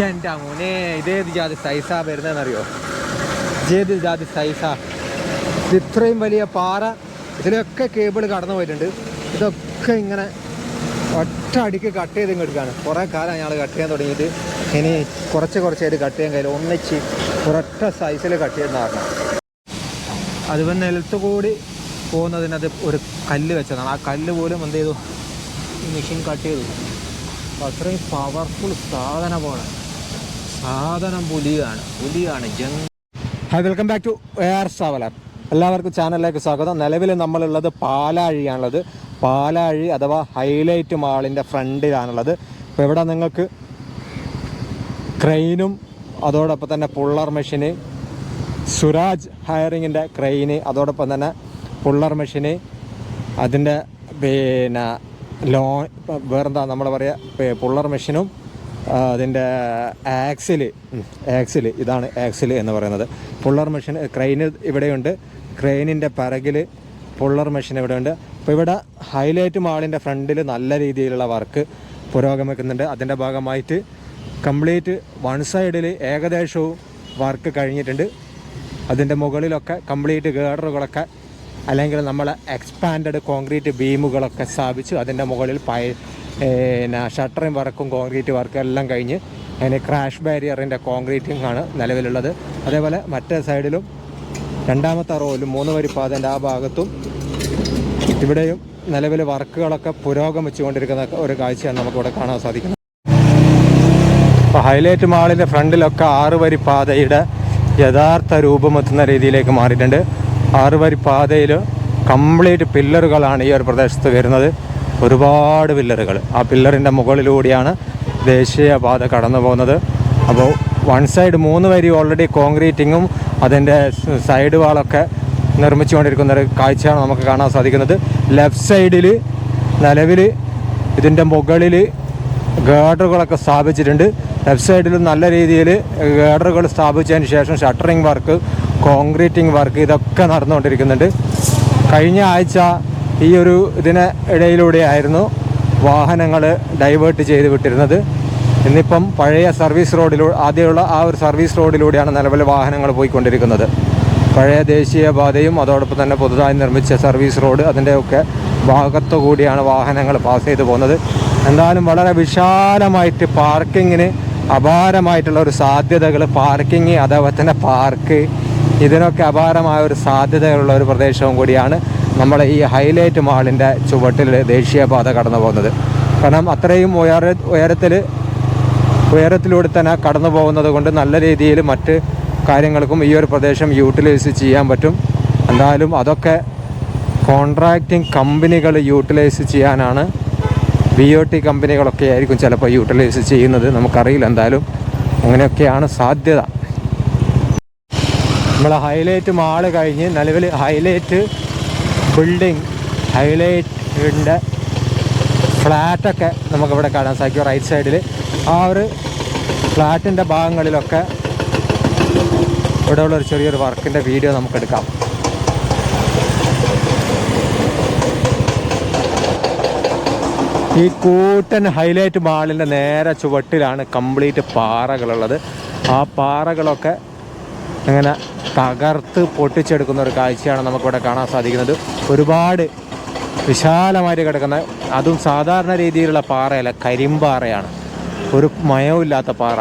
എന്റെ മോനെ. ഇതേത് ജാതി സൈസാ വരുന്നതെന്നറിയോ? ഇതേത് ജാതി സൈസാ? ഇത് ഇത്രയും വലിയ പാറ ഇതിലൊക്കെ കേബിൾ കടന്നു പോയിട്ടുണ്ട്. ഇതൊക്കെ ഇങ്ങനെ ഒറ്റ അടിക്ക് കട്ട് ചെയ്ത് ഇങ്ങെടുക്കാണ് കുറേ കാലം ഞങ്ങൾ കട്ട് ചെയ്യാൻ തുടങ്ങിയിട്ട് ഇനി കുറച്ച് കുറച്ചായിട്ട് കട്ട് ചെയ്യാൻ കഴിയില്ല. ഒന്നിച്ച് ഒരൊറ്റ സൈസിൽ കട്ട് ചെയ്യുന്ന കാരണം അതിപ്പോൾ നിലത്ത് കൂടി പോകുന്നതിനത് ഒരു കല്ല് വെച്ചതാണ്. ആ കല്ല് പോലും എന്ത് ചെയ്തു? മെഷീൻ കട്ട് ചെയ്തു. അത്രയും പവർഫുൾ സാധനമാണ് സാധനം പുലിയാണ്. പുലിയാണ് hi welcome back to air traveller എല്ലാവർക്കും ചാനലിലേക്ക് സ്വാഗതം. നിലവിൽ നമ്മളുള്ളത് പാലാഴിയാണുള്ളത്. പാലാഴി അഥവാ ഹൈലൈറ്റ് മാളിന്റെ ഫ്രണ്ടിലാണുള്ളത്. അപ്പോൾ ഇവിടെ നിങ്ങൾക്ക് ക്രെയിനും അതോടൊപ്പം തന്നെ പുള്ളർ മെഷീന് സുരാജ് ഹയറിങ്ങിന്റെ ക്രെയിന് അതോടൊപ്പം തന്നെ പുള്ളർ മെഷീന് അതിന്റെ പിന്നെ ലോ വേറെന്താ നമ്മൾ പറയുക പുള്ളർ മെഷീനും അതിന്റെ ആക്സിൽ ആക്സിൽ ഇതാണ് ആക്സിൽ എന്ന് പറയുന്നത്. പുള്ളർ മെഷീൻ ക്രെയിന് ഇവിടെയുണ്ട്. ക്രെയിനിന്റെ പിറകിൽ പുള്ളർ മെഷീൻ ഇവിടെയുണ്ട്. അപ്പോൾ ഇവിടെ ഹൈലൈറ്റ് മാളിന്റെ ഫ്രണ്ടിൽ നല്ല രീതിയിലുള്ള വർക്ക് പുരോഗമിക്കുന്നുണ്ട്. അതിന്റെ ഭാഗമായിട്ട് കംപ്ലീറ്റ് വൺ സൈഡിൽ ഏകദേശവും വർക്ക് കഴിഞ്ഞിട്ടുണ്ട്. അതിന്റെ മുകളിലൊക്കെ കംപ്ലീറ്റ് ഗേഡറുകളൊക്കെ അല്ലെങ്കിൽ നമ്മൾ എക്സ്പാൻഡ് കോൺക്രീറ്റ് ബീമുകളൊക്കെ സ്ഥാപിച്ചു അതിന്റെ മുകളിൽ പയ പിന്നെ ഷട്ടറിങ് വർക്കും കോൺക്രീറ്റ് വർക്കും എല്ലാം കഴിഞ്ഞ് അതിന് ക്രാഷ് ബാരിയറിന്റെ കോൺക്രീറ്റിംഗ് ആണ് നിലവിലുള്ളത്. അതേപോലെ മറ്റേ സൈഡിലും രണ്ടാമത്തെ റോയിലും മൂന്ന് വരിപ്പാതന്റെ ആ ഭാഗത്തും ഇവിടെയും നിലവിൽ വർക്കുകളൊക്കെ പുരോഗമിച്ചുകൊണ്ടിരിക്കുന്ന ഒരു കാഴ്ചയാണ് നമുക്കിവിടെ കാണാൻ സാധിക്കുന്നത്. ഇപ്പോൾ ഹൈലൈറ്റ് മാളിന്റെ ഫ്രണ്ടിലൊക്കെ ആറ് വരി പാതയുടെ യഥാർത്ഥ രൂപമെത്തുന്ന രീതിയിലേക്ക് മാറിയിട്ടുണ്ട്. ആറ് വരി പാതയിൽ കംപ്ലീറ്റ് പില്ലറുകളാണ് ഈ ഒരു പ്രദേശത്ത് വരുന്നത്. ഒരുപാട് പില്ലറുകൾ. ആ പില്ലറിന്റെ മുകളിലൂടെയാണ് ദേശീയപാത കടന്നു പോകുന്നത്. അപ്പോൾ വൺ സൈഡ് മൂന്ന് വരി ഓൾറെഡി കോൺക്രീറ്റിങ്ങും അതിന്റെ സൈഡ് വാളൊക്കെ നിർമ്മിച്ചുകൊണ്ടിരിക്കുന്ന ഒരു കാഴ്ചയാണ് നമുക്ക് കാണാൻ സാധിക്കുന്നത്. ലെഫ്റ്റ് സൈഡിൽ നിലവിൽ ഇതിന്റെ മുകളിൽ ഗേഡറുകളൊക്കെ സ്ഥാപിച്ചിട്ടുണ്ട്. ലെഫ്റ്റ് സൈഡിൽ നല്ല രീതിയിൽ ഗേഡറുകൾ സ്ഥാപിച്ചതിന് ശേഷം ഷട്ടറിങ് വർക്ക് കോൺക്രീറ്റിംഗ് വർക്ക് ഇതൊക്കെ നടന്നുകൊണ്ടിരിക്കുന്നുണ്ട്. കഴിഞ്ഞ ആഴ്ച ഈ ഒരു ഇതിന് ഇടയിലൂടെയായിരുന്നു വാഹനങ്ങൾ ഡൈവേർട്ട് ചെയ്ത് വിട്ടിരുന്നത്. ഇന്നിപ്പം പഴയ സർവീസ് റോഡിലൂടെ ആദ്യമുള്ള ആ ഒരു സർവീസ് റോഡിലൂടെയാണ് നിലവിലെ വാഹനങ്ങൾ പോയിക്കൊണ്ടിരിക്കുന്നത്. പഴയ ദേശീയപാതയും അതോടൊപ്പം തന്നെ പുതുതായി നിർമ്മിച്ച സർവീസ് റോഡ് അതിന്റെയൊക്കെ ഭാഗത്തു കൂടിയാണ് വാഹനങ്ങൾ പാസ് ചെയ്തു പോകുന്നത്. എന്തായാലും വളരെ വിശാലമായിട്ട് പാർക്കിങ്ങിന് അപാരമായിട്ടുള്ള ഒരു സാധ്യതകൾ പാർക്കിങ് അതേപോലെ തന്നെ പാർക്ക് ഇതിനൊക്കെ അപാരമായ ഒരു സാധ്യതകളുള്ള ഒരു പ്രദേശവും കൂടിയാണ്. നമ്മളെ ഈ ഹൈലൈറ്റ് മാളിന്റെ ചുവട്ടിൽ ദേശീയപാത കടന്നു പോകുന്നത്. കാരണം അത്രയും ഉയര ഉയരത്തിൽ ഉയരത്തിലൂടെ തന്നെ കടന്നു പോകുന്നത് കൊണ്ട് നല്ല രീതിയിൽ മറ്റ് കാര്യങ്ങൾക്കും ഈ ഒരു പ്രദേശം യൂട്ടിലൈസ് ചെയ്യാൻ പറ്റും. എന്തായാലും അതൊക്കെ കോൺട്രാക്റ്റിംഗ് കമ്പനികൾ യൂട്ടിലൈസ് ചെയ്യാനാണ്. ബി ഒ ടി കമ്പനികളൊക്കെ ആയിരിക്കും ചിലപ്പോൾ യൂട്ടിലൈസ് ചെയ്യുന്നത്. നമുക്കറിയില്ല എന്തായാലും അങ്ങനെയൊക്കെയാണ് സാധ്യത. നമ്മൾ ഹൈലൈറ്റ് മാൾ കഴിഞ്ഞ് നിലവിൽ ഹൈലൈറ്റ് ബിൽഡിംഗ് ഹൈലൈറ്റിന്റെ ഫ്ലാറ്റൊക്കെ നമുക്കിവിടെ കാണാൻ സാധിക്കും റൈറ്റ് സൈഡിൽ ആ ഒരു ഫ്ലാറ്റിന്റെ ഭാഗങ്ങളിലൊക്കെ ഇവിടെയുള്ള ഒരു ചെറിയൊരു വർക്കിന്റെ വീഡിയോ നമുക്കെടുക്കാം. ഈ കൂട്ടൻ ഹൈലൈറ്റ് മാളിന്റെ നേരെ ചുവട്ടിലാണ് കംപ്ലീറ്റ് പാറകളുള്ളത്. ആ പാറകളൊക്കെ ഇങ്ങനെ തകർത്ത് പൊട്ടിച്ചെടുക്കുന്ന ഒരു കാഴ്ചയാണ് നമുക്കിവിടെ കാണാൻ സാധിക്കുന്നത്. ഒരുപാട് വിശാലമായിട്ട് കിടക്കുന്ന അതും സാധാരണ രീതിയിലുള്ള പാറയല്ല കരിമ്പാറയാണ് ഒരു മയവുമില്ലാത്ത പാറ.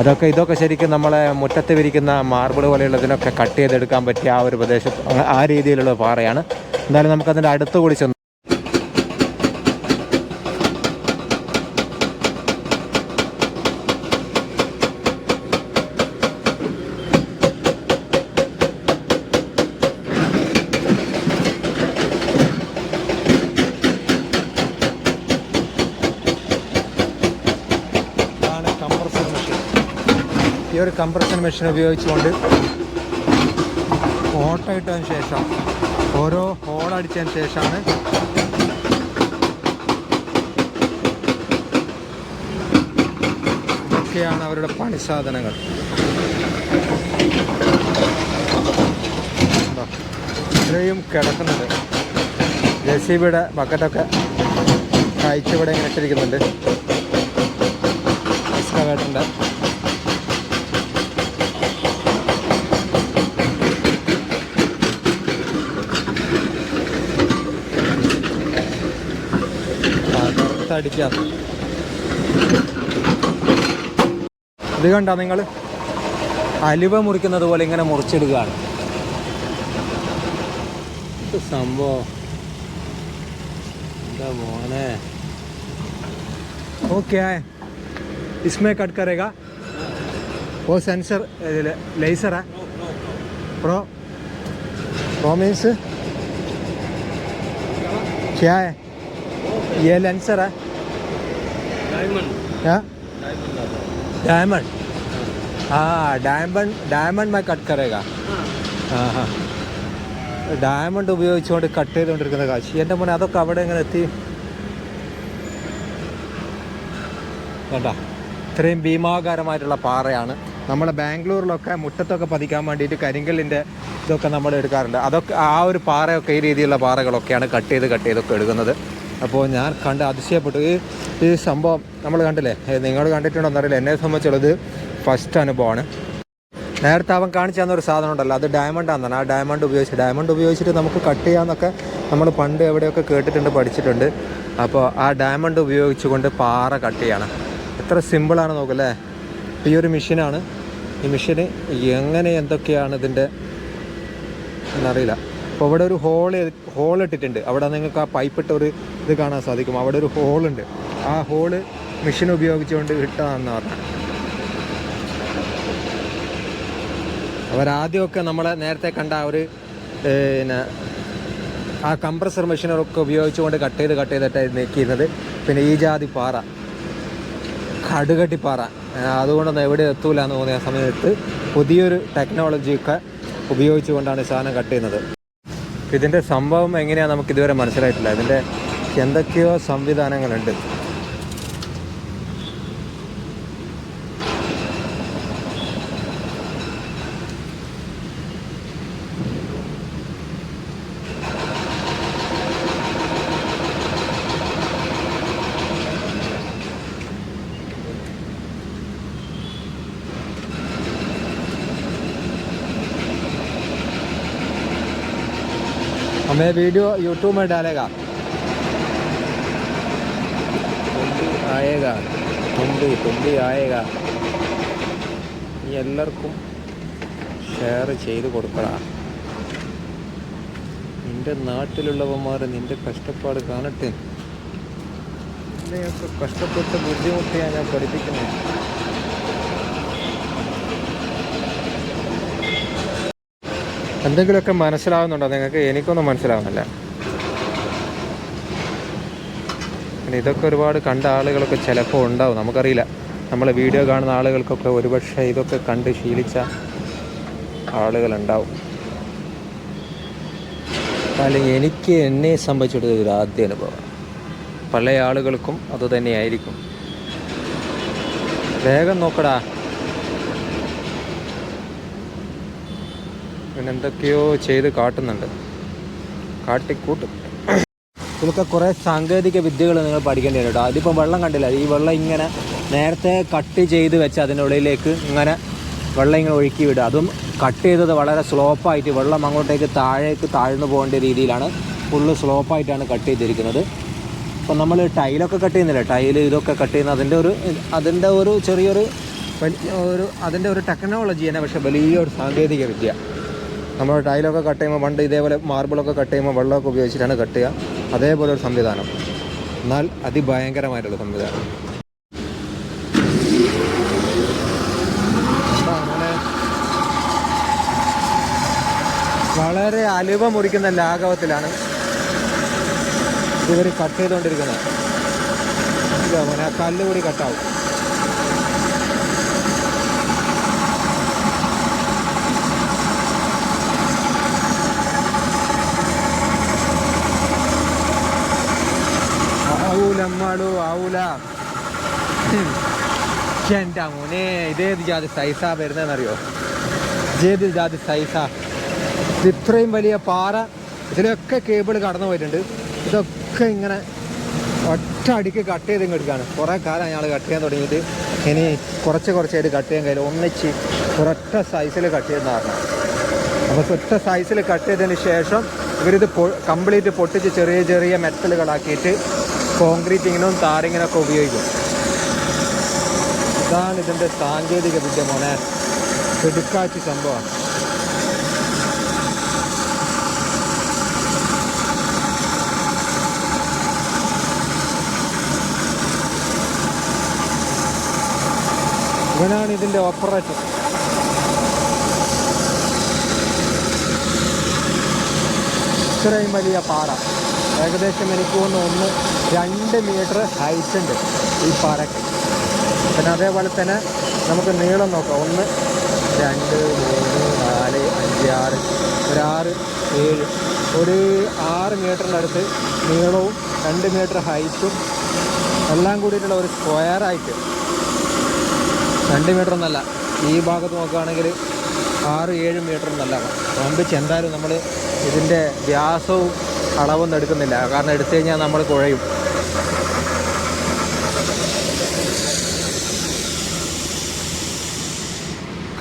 അതൊക്കെ ഇതൊക്കെ ശരിക്കും നമ്മളെ മുറ്റത്ത് വിരിക്കുന്ന മാർബിൾ പോലെയുള്ളതിനൊക്കെ കട്ട് ചെയ്തെടുക്കാൻ പറ്റിയ ആ ഒരു പ്രദേശത്ത് ആ രീതിയിലുള്ള പാറയാണ്. എന്തായാലും നമുക്കതിന്റെ അടുത്ത് കൂടി ചെന്ന് ഇതാണ് കംപ്രസർ മെഷീൻ ഈ ഒരു കംപ്രഷൻ മെഷീൻ ഉപയോഗിച്ചുകൊണ്ട് ഓട്ട ഇട്ടതിന് ശേഷം ഓരോ ഹോൾ അടിച്ചതിന് ശേഷമാണ് ഇതൊക്കെയാണ് അവരുടെ പണി സാധനങ്ങൾ. ഉണ്ടോ? ഇത്രയും കിടക്കുന്നുണ്ട്. ജെ സി ബിയുടെ ബക്കറ്റൊക്കെ കഴിച്ചിവിടെ ഇങ്ങനെ ഇട്ടിരിക്കുന്നുണ്ട്. എക്സ്കവേറ്റർ അടിക്കാം ഇത് കണ്ട നിങ്ങൾ അലുവ മുറിക്കുന്നത് പോലെ ഇങ്ങനെ മുറിച്ചെടുക്കുകയാണ് ഇത് സംഭവം എന്താ മോനെ ഓക്കെ इसमें कट करेगा वो सेंसर लेसर है प्रो प्रो मीन्स क्या है ये लेंसर है क्या डायमंड हाँ डायमंड डायमंड मैं कट करेगा ഡയമണ്ട് ഉപയോഗിച്ചുകൊണ്ട് കട്ട് ചെയ്തുകൊണ്ടിരിക്കുന്ന കാശ്. എന്റെ മോനെ അതൊക്കെ അവിടെ എങ്ങനെ എത്തി? വേണ്ട ഇത്രയും ഭീമാകാരമായിട്ടുള്ള പാറയാണ്. നമ്മുടെ ബാംഗ്ലൂരിലൊക്കെ മുറ്റത്തൊക്കെ പതിക്കാൻ വേണ്ടിയിട്ട് കരിങ്കല്ലിന്റെ ഇതൊക്കെ നമ്മൾ എടുക്കാറുണ്ട്. അതൊക്കെ ആ ഒരു പാറയൊക്കെ ഈ രീതിയിലുള്ള പാറകളൊക്കെയാണ് കട്ട് ചെയ്ത് കട്ട് ചെയ്തൊക്കെ എടുക്കുന്നത്. അപ്പോൾ ഞാൻ കണ്ട് അതിശയപ്പെട്ടു. ഈ സംഭവം നമ്മൾ കണ്ടില്ലേ? നിങ്ങൾ കണ്ടിട്ടുണ്ടോ എന്നറിയില്ല. എന്നെ സംബന്ധിച്ചുള്ളത് ഫസ്റ്റ് അനുഭവമാണ്. നേരത്തെ അവൻ കാണിച്ചു തന്ന ഒരു സാധനം ഉണ്ടല്ലോ. അത് ഡയമണ്ട് ആണെന്നാണ്. ആ ഡയമണ്ട് ഉപയോഗിച്ച് ഡയമണ്ട് ഉപയോഗിച്ചിട്ട് നമുക്ക് കട്ട് ചെയ്യാമെന്നൊക്കെ നമ്മൾ പണ്ട് എവിടെയൊക്കെ കേട്ടിട്ടുണ്ട് പഠിച്ചിട്ടുണ്ട്. അപ്പോൾ ആ ഡയമണ്ട് ഉപയോഗിച്ചുകൊണ്ട് പാറ കട്ട് ചെയ്യണം. എത്ര സിമ്പിളാണ് നോക്കല്ലേ? ഈ ഒരു മെഷീനാണ് ഈ മെഷീന് എങ്ങനെ എന്തൊക്കെയാണ് ഇതിന്റെ എന്നറിയില്ല. അപ്പോൾ അവിടെ ഒരു ഹോൾ ഹോൾ ഇട്ടിട്ടുണ്ട്. അവിടെ നിങ്ങൾക്ക് ആ പൈപ്പ് ഇട്ട ഒരു ഇത് കാണാൻ സാധിക്കും. അവിടെ ഒരു ഹോൾ ഉണ്ട്. ആ ഹോൾ മെഷീൻ ഉപയോഗിച്ചുകൊണ്ട് ഇട്ടതാണെന്ന് പറഞ്ഞു അവരാദ്യമൊക്കെ നമ്മളെ നേരത്തെ കണ്ട ആ ഒരു പിന്നെ ആ കംപ്രസർ മെഷീനൊക്കെ ഉപയോഗിച്ചുകൊണ്ട് കട്ട് ചെയ്ത് കട്ട് ചെയ്തിട്ടായിരുന്നു നിൽക്കുന്നത് പിന്നെ ഈ ജാതി പാറ. കടുകട്ടിപ്പാറ അതുകൊണ്ടൊന്നും എവിടെ എത്തൂല എന്ന് തോന്നിയ സമയത്ത് പുതിയൊരു ടെക്നോളജിയൊക്കെ ഉപയോഗിച്ചുകൊണ്ടാണ് സാധനം കട്ട് ചെയ്യുന്നത്. ഇതിന്റെ സംഭവം എങ്ങനെയാണ് നമുക്ക് ഇതുവരെ മനസ്സിലായിട്ടില്ല. ഇതിന്റെ എന്തൊക്കെയോ സംവിധാനങ്ങളുണ്ട്. हमें वीडियो यूट्यूब में डालेगा तुम भी आएगा तुम भी तुम भी आएगा നീ എല്ലാവർക്കും ഷെയർ ചെയ്ത് കൊടുക്കടാ നിന്റെ നാട്ടിലുള്ളവന്മാർ നിന്റെ കഷ്ടപ്പാട് കാണട്ടെ നിന്നെയൊക്കെ കഷ്ടപ്പെട്ട് ബുദ്ധിമുട്ടിയാണ് ഞാൻ പഠിപ്പിക്കുന്നത് എന്തെങ്കിലുമൊക്കെ മനസ്സിലാവുന്നുണ്ടോ? നിങ്ങൾക്ക് എനിക്കൊന്നും മനസ്സിലാവുന്നില്ല. പിന്നെ ഇതൊക്കെ ഒരുപാട് കണ്ട ആളുകളൊക്കെ ചിലപ്പോൾ ഉണ്ടാവും. നമുക്കറിയില്ല. നമ്മളെ വീഡിയോ കാണുന്ന ആളുകൾക്കൊക്കെ ഒരുപക്ഷെ ഇതൊക്കെ കണ്ട് ശീലിച്ച ആളുകളുണ്ടാവും. അല്ലെങ്കിൽ എനിക്ക് എന്നെ സംബന്ധിച്ചിടത്ത് ഒരു ആദ്യ അനുഭവം. പല ആളുകൾക്കും അതുതന്നെയായിരിക്കും വേഗം നോക്കടാ. പിന്നെ എന്തൊക്കെയോ ചെയ്ത് കാട്ടുന്നുണ്ട്. കാട്ടിക്കൂട്ടും. ഇതൊക്കെ കുറേ സാങ്കേതിക വിദ്യകൾ നിങ്ങൾ പഠിക്കേണ്ടി വരും കേട്ടോ അതിപ്പോൾ വെള്ളം കണ്ടില്ല? ഈ വെള്ളം ഇങ്ങനെ നേരത്തെ കട്ട് ചെയ്ത് വെച്ച് അതിനുള്ളിലേക്ക് ഇങ്ങനെ വെള്ളം ഇങ്ങനെ ഒഴുക്കി വിടുക. അതും കട്ട് ചെയ്തത് വളരെ സ്ലോപ്പായിട്ട് വെള്ളം അങ്ങോട്ടേക്ക് താഴേക്ക് താഴ്ന്നു പോകേണ്ട രീതിയിലാണ് ഫുള്ള് സ്ലോപ്പായിട്ടാണ് കട്ട് ചെയ്തിരിക്കുന്നത്. അപ്പം നമ്മൾ ടൈലൊക്കെ കട്ട് ചെയ്യുന്നില്ല? ടൈൽ ഇതൊക്കെ കട്ട് ചെയ്യുന്ന അതിന്റെ ഒരു അതിന്റെ ഒരു ചെറിയൊരു ഒരു അതിന്റെ ഒരു ടെക്നോളജി തന്നെ പക്ഷേ വലിയൊരു സാങ്കേതിക വിദ്യ. നമ്മൾ ടൈലൊക്കെ കട്ട് ചെയ്യുമ്പോൾ പണ്ട് ഇതേപോലെ മാർബിളൊക്കെ കട്ട് ചെയ്യുമ്പോൾ വെള്ളമൊക്കെ ഉപയോഗിച്ചിട്ടാണ് കട്ട് ചെയ്യുക. അതേപോലെ ഒരു സംവിധാനം. എന്നാൽ അതിഭയങ്കരമായിട്ടുള്ള സംവിധാനം. വളരെ അലുവ മുറിക്കുന്ന ലാഘവത്തിലാണ് ഇവർ കട്ട് ചെയ്തുകൊണ്ടിരിക്കുന്നത്. കല്ലുകൂടി കല്ല് കൂടി കട്ടാവും. അമ്മാടു ആവൂല. എന്റെ മോനെ ഇതേത് ജാതി സൈസാ വരുന്നതെന്നറിയോ? ഇതേത് ജാതി സൈസാ? ഇത് ഇത്രയും വലിയ പാറ ഇതിലൊക്കെ കേബിൾ കടന്നു പോയിട്ടുണ്ട്. ഇതൊക്കെ ഇങ്ങനെ ഒറ്റ അടിക്ക് കട്ട് ചെയ്ത് എടുക്കുകയാണ് കുറേ കാലം ഞങ്ങൾ കട്ട് ചെയ്യാൻ തുടങ്ങിയിട്ട് ഇനി കുറച്ച് കുറച്ചായിട്ട് കട്ട് ചെയ്യാൻ കഴിയില്ല ഒന്നിച്ച് ഒരൊറ്റ സൈസിൽ കട്ട് ചെയ്യുന്ന കാരണം അപ്പോൾ ഒറ്റ സൈസിൽ കട്ട് ചെയ്തതിന് ശേഷം ഇവരിത് കംപ്ലീറ്റ് പൊട്ടിച്ച് ചെറിയ ചെറിയ മെറ്റലുകളാക്കിയിട്ട് കോൺക്രീറ്റിങ്ങിനും താരിങ്ങിനൊക്കെ ഉപയോഗിക്കും. ഇതാണ് ഇതിന്റെ സാങ്കേതിക വിദ്യ മോനെ. പിടുക്കാച്ചി സംഭവമാണ് ഇവനാണ് ഇതിന്റെ ഓപ്പറേറ്റർ. ഇത്രയും വലിയ പാറ. ഏകദേശം എനിക്ക് തോന്നുന്നു ഒന്ന് രണ്ട് മീറ്റർ ഹൈറ്റ് ഉണ്ട് ഈ പാറയ്ക്ക് പിന്നെ അതേപോലെ തന്നെ നമുക്ക് നീളം നോക്കാം. ഒന്ന് രണ്ട് മൂന്ന് നാല് അഞ്ച് ആറ്. ഒരു ആറ് ഏഴ്. ഒരു ആറ് മീറ്ററിന്റെ അടുത്ത് നീളവും രണ്ട് മീറ്റർ ഹൈറ്റും എല്ലാം കൂടിയിട്ടുള്ള ഒരു സ്ക്വയറായിട്ട് രണ്ട് മീറ്റർ എന്നല്ല ഈ ഭാഗത്ത് നോക്കുകയാണെങ്കിൽ ആറ് ഏഴ് മീറ്റർ എന്നല്ല വമ്പിച്ച് എന്തായാലും നമ്മൾ ഇതിന്റെ വ്യാസവും അളവൊന്നും എടുക്കുന്നില്ല. കാരണം എടുത്തു കഴിഞ്ഞാൽ നമ്മൾ കുഴയും.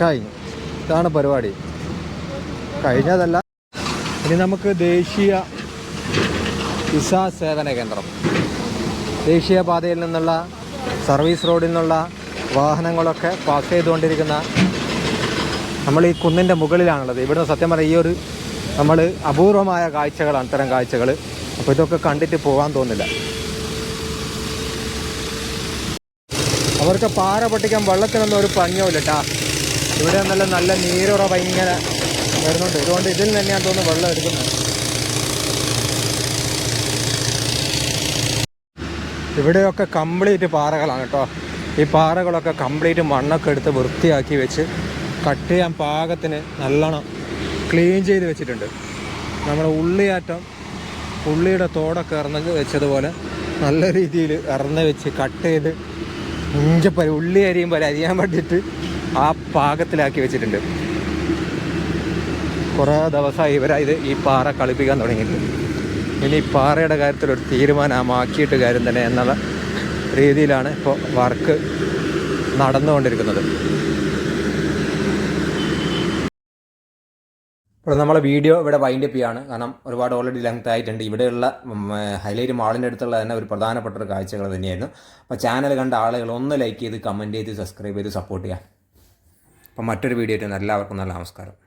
കഴിഞ്ഞു ഇതാണ് പരിപാടി. കഴിഞ്ഞതല്ല. ഇനി നമുക്ക് ദേശീയ വിസ സേവന കേന്ദ്രം. ദേശീയപാതയിൽ നിന്നുള്ള സർവീസ് റോഡിൽ നിന്നുള്ള വാഹനങ്ങളൊക്കെ പാസ് ചെയ്തുകൊണ്ടിരിക്കുന്ന നമ്മൾ ഈ കുന്നിന്റെ മുകളിലാണുള്ളത്. ഇവിടുന്ന് സത്യം പറഞ്ഞാൽ ഈ ഒരു നമ്മൾ അപൂർവമായ കാഴ്ചകളാണ് ഇത്തരം കാഴ്ചകൾ. അപ്പോൾ ഇതൊക്കെ കണ്ടിട്ട് പോകാൻ തോന്നില്ല. അവർക്ക് പാറ പൊട്ടിക്കാൻ വെള്ളത്തിനൊന്നും ഒരു പഞ്ഞവും ഇല്ല കേട്ടാ ഇവിടെ നല്ല നല്ല നീരുറ ഭയങ്കര വരുന്നുണ്ട്. ഇതുകൊണ്ട് ഇതിൽ തന്നെയാണ് തോന്നുന്നു വെള്ളം എടുക്കുന്നത്. ഇവിടെയൊക്കെ കംപ്ലീറ്റ് പാറകളാണ് കേട്ടോ. ഈ പാറകളൊക്കെ കംപ്ലീറ്റ് മണ്ണൊക്കെ എടുത്ത് വൃത്തിയാക്കി വെച്ച് കട്ട് ചെയ്യാൻ പാകത്തിന് നല്ലോണം ക്ലീൻ ചെയ്ത് വെച്ചിട്ടുണ്ട്. നമ്മുടെ ഉള്ളിയാറ്റം ഉള്ളിയുടെ തോടൊക്കെ ഇറന്ന് വെച്ചതുപോലെ നല്ല രീതിയിൽ ഇറന്ന് വെച്ച് കട്ട് ചെയ്ത് ഇഞ്ചപ്പരി ഉള്ളി അരിയും പോലെ അരിയാൻ വേണ്ടിയിട്ട് ആ പാകത്തിലാക്കി വെച്ചിട്ടുണ്ട്. കുറേ ദിവസമായി ഇവരായത് ഈ പാറ കളിപ്പിക്കാൻ തുടങ്ങിയിട്ടുണ്ട്. ഇനി പാറയുടെ കാര്യത്തിൽ ഒരു തീരുമാനമാക്കിയിട്ട് കാര്യം തന്നെ എന്നുള്ള രീതിയിലാണ് ഇപ്പോൾ വർക്ക് നടന്നുകൊണ്ടിരിക്കുന്നത്. ഇപ്പോൾ നമ്മളെ വീഡിയോ ഇവിടെ വൈൻഡ് അപ്പ് ചെയ്യാണ്. കാരണം ഒരുപാട് ഓൾറെഡി ലെങ്ത് ആയിട്ടുണ്ട്. ഇവിടെയുള്ള ഹൈലൈറ്റ് മാളിന്റെ അടുത്തുള്ള തന്നെ ഒരു പ്രധാനപ്പെട്ട ഒരു കാഴ്ചകൾ തന്നെയായിരുന്നു. അപ്പോൾ ചാനൽ കണ്ട ആളുകൾ ഒന്ന് ലൈക്ക് ചെയ്ത് കമന്റ് ചെയ്ത് സബ്സ്ക്രൈബ് ചെയ്ത് സപ്പോർട്ട് ചെയ്യാം അപ്പോൾ മറ്റൊരു വീഡിയോ ആയിട്ട് എല്ലാവർക്കും നല്ല നമസ്കാരം.